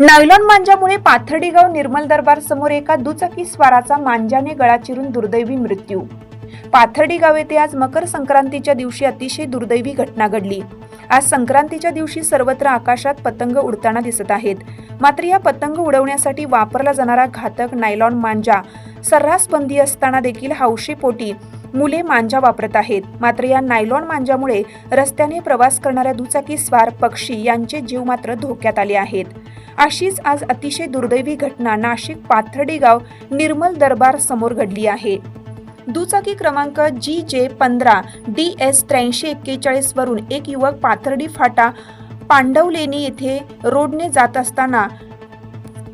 Nylon मांजामुळे पाथर्डीगाव निर्मल दरबार समोर एका दुचाकी स्वाराचा मांजाने गळा चिरून दुर्दैवी मृत्यू. पाथर्डीगाव येथे आज मकर संक्रांतीच्या दिवशी अतिशय दुर्दैवी घटना घडली. आज संक्रांतीच्या दिवशी सर्वत्र आकाशात पतंग उडताना दिसत आहेत. मात्र या पतंग उडवण्यासाठी वापरला जाणारा घातक नायलॉन मांजा सर्रास बंदी असताना देखील हौशीपोटी मुले मांजा वापरत आहेत. मात्र या नायलॉन मांजामुळे रस्त्याने प्रवास करणाऱ्या दुचाकी स्वार पक्षी यांचे जीव मात्र धोक्यात आले आहेत. अशीच आज अतिशय दुर्दैवी घटना नाशिक पाथर्डी गाव निर्मल दरबार समोर घडली आहे. दुचाकी क्रमांक जी जे पंधरा डी एस त्र्याऐंशी एक्केचाळीस वरून एक युवक पाथर्डी फाटा पांडवलेनी येथे रोडने जात असताना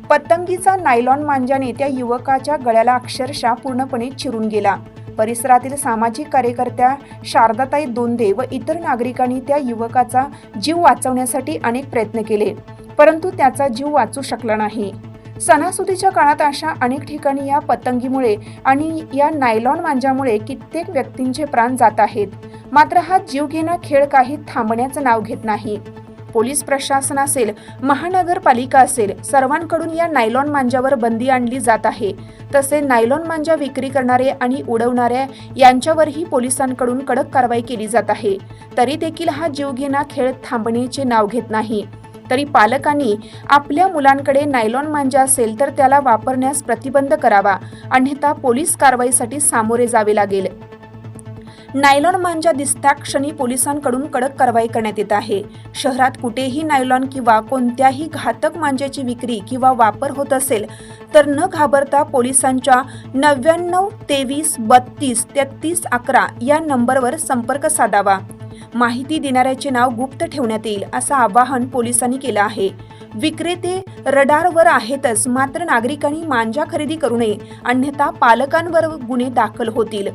पतंगीचा नायलॉन मांजाने त्या युवकाच्या गळ्याला अक्षरशः पूर्णपणे चिरून गेला. परिसरातील सामाजिक कार्यकर्त्या शारदाताई दोंदे व इतर नागरिकांनी त्या युवकाचा जीव वाचवण्यासाठी अनेक प्रयत्न केले. परंतु त्याचा जीव वाचू शकला नाही. सणासुदीच्या काळात अशा अनेक ठिकाणी या पतंगीमुळे आणि या नायलॉन मांजामुळे कित्येक व्यक्तींचे प्राण जात आहेत. मात्र हा जीवघेणा खेळ काही थांबण्याचं नाव घेत नाही. पोलीस प्रशासन असेल महानगरपालिका असेल सर्वांकडून या नायलॉन मांजावर बंदी आणली जात आहे. तसे नायलॉन मांजा विक्री करणारे आणि उडवणाऱ्या यांच्यावरही पोलिसांकडून कडक कारवाई केली जात आहे. तरी देखील हा जीवघेणा खेळ थांबण्याचे नाव घेत नाही. तरी पालकांनी आपल्या मुलांकडे नायलॉन मांजा असेल तर त्याला वापरण्यास प्रतिबंध करावा. अन्यथा पोलीस कारवाईसाठी सामोरे जावे लागेल. नायलॉन मांजा दिसत्या क्षणी पोलिसांकडून कडक कारवाई करण्यात येत आहे. शहरात कुठेही नायलॉन किंवा कोणत्याही घातक मांज्याची विक्री किंवा वापर होत असेल तर न घाबरता पोलिसांच्या नव्याण्णव तेवीस बत्तीस तेहतीस अकरा या नंबरवर संपर्क साधावा. माहिती देणाऱ्याचे नाव गुप्त ठेवण्यात येईल असं आवाहन पोलिसांनी केलं आहे. विक्रेते रडारवर आहेतच मात्र नागरिकांनी मांजा खरेदी करू नये अन्यथा पालकांवर गुन्हे दाखल होतील.